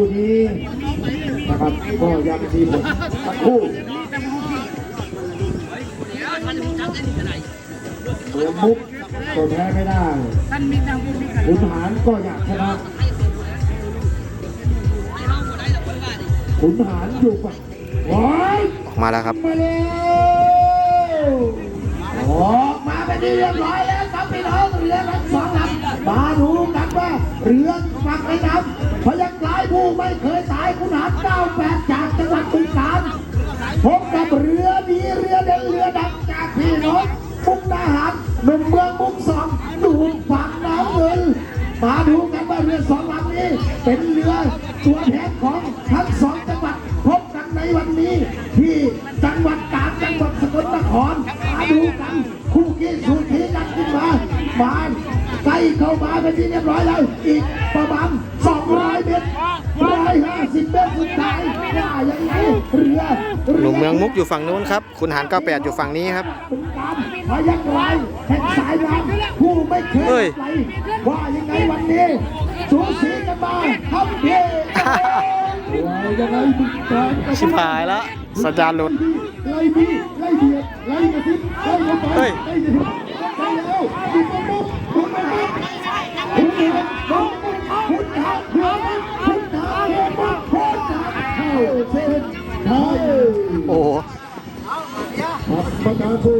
คู่นี้นะครับก็ยังมีผลทั้งคู่เสือมุกก็แพ้ไม่ได้ขุนหารก็อยากชนะขุนหารอยู่ฝั่งโอ้ยออกมาแล้วครับมาแล้วออกมาเป็นที่เรียบร้อยแล้วครับพี่น้องเรือทั้งสองลำมาดูกันว่าเรือฝั่งไอ้ดำพยักลายผู้ ไม่เคยตายคุณหาร98 จากจังหวัดบึงกาฬพบกับเรือดีเรือเด่นเรือดังจากพี่น้องมุกดาหารหนุ่มเมืองมุกสองดูฝั่งน้ำเงินมาดูกันว่าเรือสองลำนี้เป็นเรือตัวแทนของทั้งสองจังหวัดพบกันในวันนี้ ที่จังหวัดกาญจังหวัดสกลนครมาดูกันคู่กี้สูทีกันขึ้นมามาใกล้เข้ามาเป็นที่เรียบร้อยแล้วอีกประมาณ200เมตร 150เมตรสุดท้ายว่ายังไงเรือหนุ่มเมืองมุกอยู่ฝั่งนู้นครับ คุณหาร98 อยู่ฝั่งนี้ครับเป็นการพยักไรแห่งสายน้ำผู้ไม่เคเอ้ยยไหลว่ายังไงวันนี้สูสีกันมาทำเพียว่ายังไงบิ๊กแบงชิบหายแล้วสัญญาณหลุด ไล่พี่ไล่เบียด โอ้โห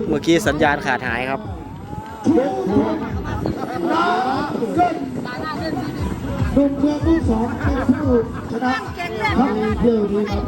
เมื่อกี้สัญญาณขาดหายครับดุเมเมืองที่สองเป็นผู้ชนะทั้งเดียวนี้ครับ